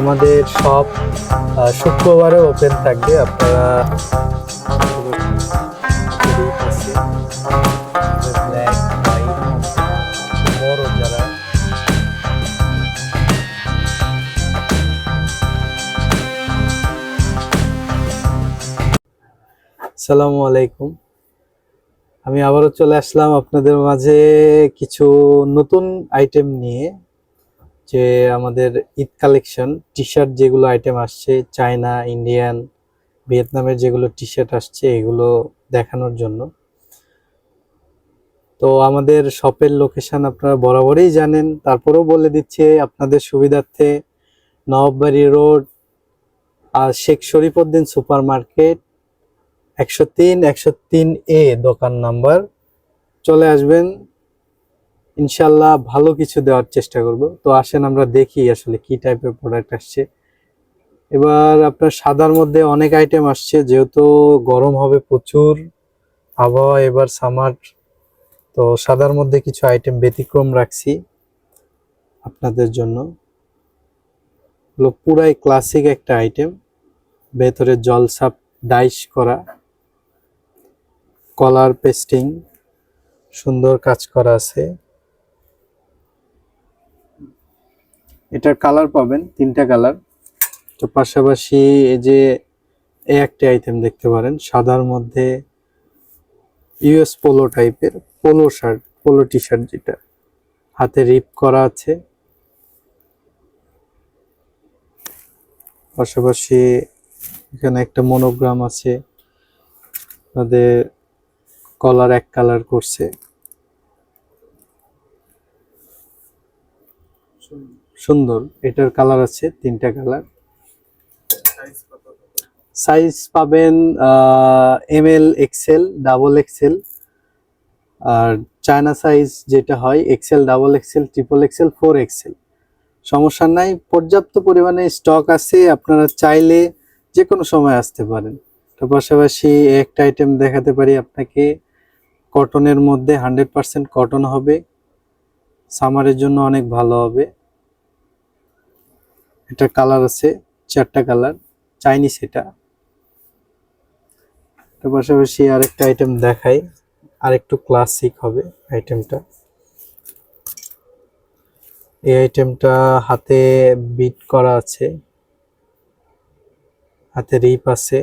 আমাদের সব শুক্রবারে ওপেন থাকবে, আপনারা সালামু আলাইকুম। আমি আবারও চলে আসলাম আপনাদের মাঝে কিছু নতুন আইটেম নিয়ে। যে আমাদের ঈদ কালেকশন টি শার্ট যেগুলো আইটেম আসছে চায়না ইন্ডিয়ান ভিয়েতনামের যেগুলো টি শার্ট আসছে, এগুলো দেখানোর জন্য। তো আমাদের শপের লোকেশন আপনারা বরাবরই জানেন। তারপরেও বলে দিচ্ছে, আপনাদের সুবিধার্থে নবাববাড়ি রোড আর শেখ শরীফউদ্দিন সুপার মার্কেট একশো তিন একশো তিন এ দোকান নাম্বার। চলে আসবেন। ইনশাল্লাহ ভালো কিছু দেওয়ার চেষ্টা করব। তো আসেন আমরা দেখি আসলে কি টাইপের প্রোডাক্ট আসছে। এবার আপনার সাদার মধ্যে অনেক আইটেম আসছে, যেহেতু গরম হবে প্রচুর, আবহাওয়া এবার সামার তো সাদার মধ্যে কিছু আইটেম ব্যতিক্রম রাখছি আপনাদের জন্য। পুরাই ক্লাসিক একটা আইটেম ভেতরে জলসাপ ডাইস করা কলার পেস্টিং সুন্দর কাজ করা আছে। এটার কালার পাবেন, তিনটা কালার তো পাশাপাশি এই যে এই একটা আইটেম দেখতে পারেন, সাদার মধ্যে ইউএস পোলো টাইপের polo shirt polo T shirt যেটা। হাতে রিপ করা আছে। পাশাপাশি এখানে একটা মনোগ্রাম আছে। তাদের কলার এক কালার করছে। সুন্দর। এটার কালার আছে, তিনটা কালার সাইজ পাবেন M L XL double XL আর চায়না সাইজ যেটা হয় XL double XL triple XL four XL সমস্যা নাই, পর্যাপ্ত পরিমাণে স্টক আছে, আপনারা চাইলে যে কোনো সময় আসতে পারেন। তো পাশাপাশি একটা আইটেম দেখাতে পারি আপনাকে কটনের মধ্যে হান্ড্রেড পার্সেন্ট কটন হবে। সামারের জন্য অনেক ভালো হবে। এটা কালার আছে, চারটা কালার, চাইনিজ এটা। তো পাশাপাশি আরেকটা আইটেম দেখাই, আরেকটু ক্লাসিক হবে আইটেমটা এই আইটেমটা হাতে বিট করা আছে, হাতে রিপ আছে।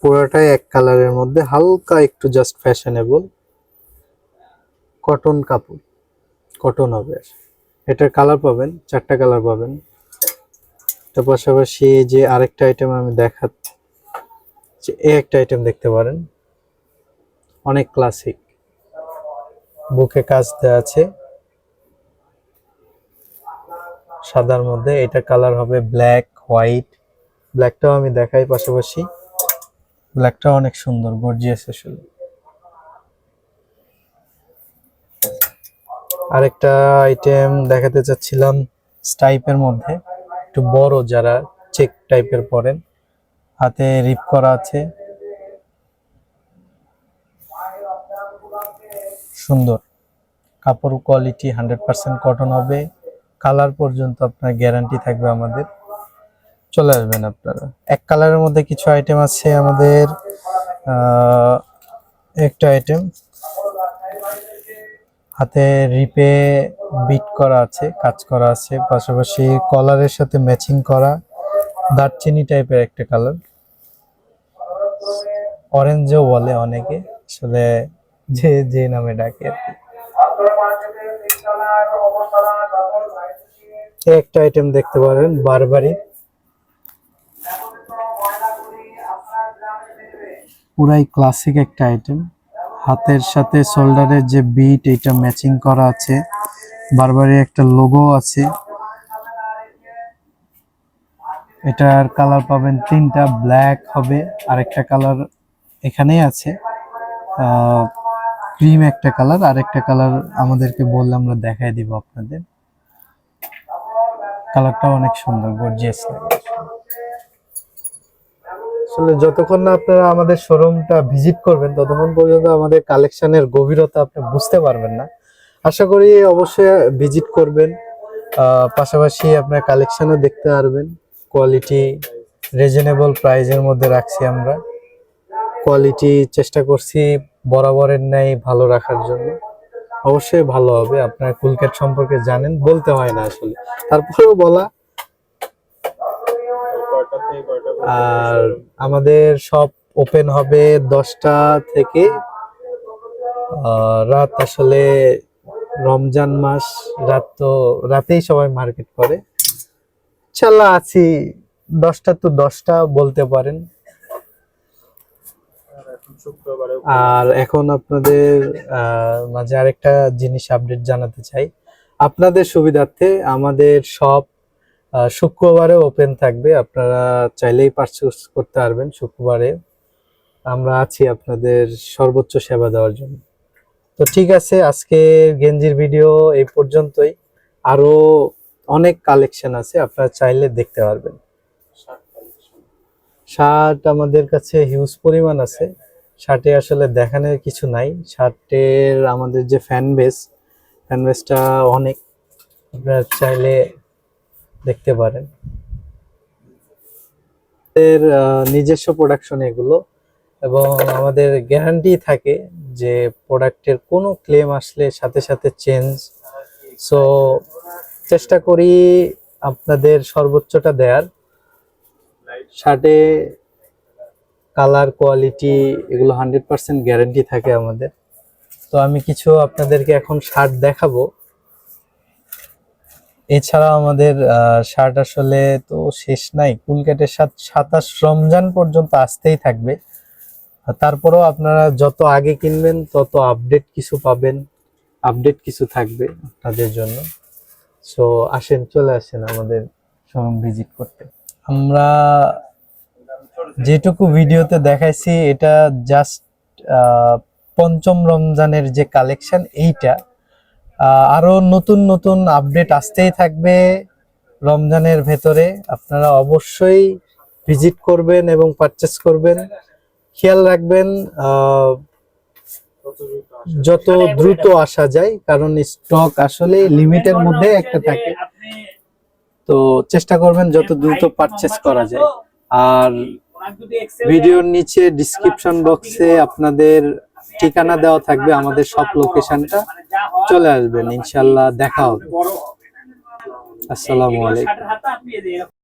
পুরোটাই এক কালারের মধ্যে, হালকা একটু জাস্ট ফ্যাশনেবল কটন কাপড় কটন হবে এটার কালার পাবেন, চারটা কালার পাবেন। তার পাশাপাশি যে আরেকটা আইটেম আমি দেখাচ্ছি এই একটা আইটেম দেখতে পারেন। অনেক ক্লাসিক বুকে কাজ দেওয়া আছে। সাদার মধ্যে এটা কালার হবে ব্ল্যাক হোয়াইট ব্ল্যাকটাও আমি দেখাই পাশাপাশি। ব্ল্যাকটা অনেক সুন্দর গর্জিয়াস আসলে। আরেকটা আইটেম দেখাতে চাচ্ছিলাম স্টাইপের মধ্যে। একটু বড় যারা চেক টাইপের পরেন। হাতে রিপ করা আছে। সুন্দর। কাপড় কোয়ালিটি হান্ড্রেড পার্সেন্ট কটন হবে। কালার পর্যন্ত আপনার গ্যারান্টি থাকবে আমাদের। চলে আসবেন আপনারা। এক কালারের মধ্যে কিছু আইটেম আছে আমাদের। একটা আইটেম হাতে রিপে বিট করা আছে, কাজ করা আছে, পাশাপাশি কলারের সাথে ম্যাচিং করা দারচিনি টাইপের একটা কালার অরেঞ্জও বলে অনেকে, আসলে যে যে নামে ডাকে আর কি। একটা আইটেম দেখতে পারেন, বারবারি। পুরাই ক্লাসিক একটা আইটেম হাতের সাথে শোল্ডারের যে বিট এটা ম্যাচিং করা আছে। বারবারি একটা লোগো আছে। এটার কালার পাবেন তিনটা ব্ল্যাক হবে আর একটা কালার এখানেই আছে। ক্রিম একটা কালার আর একটা কালার আমাদেরকে বললে আমরা দেখাই দিব আপনাদের। কালারটা অনেক সুন্দর গর্জিয়াস লাগে আসলে যতক্ষণ না আপনারা আমাদের শোরুমটা ভিজিট করবেন, ততক্ষণ পর্যন্ত আমাদের কালেকশনের গভীরতা আপনি বুঝতে পারবেন না। আশা করি অবশ্যই ভিজিট করবেন পাশাপাশি আপনার কালেকশনও দেখতে পারবেন। কোয়ালিটি রিজনেবল প্রাইজের মধ্যে রাখছি আমরা। কোয়ালিটি চেষ্টা করছি বরাবরের ন্যায় ভালো রাখার জন্য। অবশ্যই ভালো হবে, আপনার কুলকেট সম্পর্কে জানেন, বলতে হয় না আসলে। তারপরেও বলা আর আমাদের সব ওপেন হবে দশটা থেকে রাত আসলে রমজান মাস, রাত তো রাতেই সবাই মার্কেট করে। ইনশাল্লাহ আছি, দশটা তো দশটা বলতে পারেন। আর এখন আপনাদের মাঝে আরেকটা জিনিস আপডেট জানাতে চাই। আপনাদের সুবিধার্থে আমাদের সব শুক্রবারে ওপেন থাকবে। আপনারা চাইলেই পারচেস করতে পারবেন শুক্রবারে। আমরা আছি আপনাদের সর্বোচ্চ সেবা দেওয়ার জন্য। তো ঠিক আছে, আজকে গেঞ্জির ভিডিও এই পর্যন্তই। আরও অনেক কালেকশন আছে, আপনারা চাইলে দেখতে পারবেন। শার্ট আমাদের কাছে হিউজ পরিমাণ আছে। শার্টে আসলে দেখানোর কিছু নাই। শার্টের আমাদের যে ফ্যান বেস ফ্যান বেসটা অনেক। আপনারা চাইলে দেখতে পারেন। এর নিজস্ব প্রোডাকশন এগুলো এবং আমাদের গ্যারান্টি থাকে যে প্রোডাক্টের কোনো ক্লেম আসলে সাথে সাথে চেঞ্জ সো চেষ্টা করি আপনাদের সর্বোচ্চটা দেয়ার। শার্টে কালার কোয়ালিটি এগুলো হান্ড্রেড পার্সেন্ট গ্যারান্টি থাকে আমাদের। তো আমি কিছু আপনাদেরকে এখন শার্ট দেখাবো। এছাড়া আমাদের শার্ট আসলে তো শেষ নাই। কুলকেটের সাথে সাতাশ রমজান পর্যন্ত আসতেই থাকবে। তারপরেও আপনারা যত আগে কিনবেন, তত আপডেট কিছু পাবেন। আপডেট কিছু থাকবে আপনাদের জন্য। সো আসেন, চলে আসেন আমাদের শোরুম ভিজিট করতে। আমরা যেটুকু ভিডিওতে দেখাইছি, এটা জাস্ট পঞ্চম রমজানের যে কালেকশন এইটা আরও নতুন নতুন আপডেট আসতেই থাকবে রমজানের ভেতরে। আপনারা অবশ্যই ভিজিট করবেন এবং পারচেস করবেন। খেয়াল রাখবেন যত দ্রুত আসা যায়, কারণ স্টক আসলে লিমিটের মধ্যে একটা থাকে। তো চেষ্টা করবেন যত দ্রুত পারচেস করা যায়। আর ভিডিওর নিচে ডিসক্রিপশন বক্সে আপনাদের ঠিকানা দেওয়া থাকবে আমাদের সব লোকেশনটা চলে আসবেন ইনশাল্লাহ দেখা হবে। আসসালামু আলাইকুম।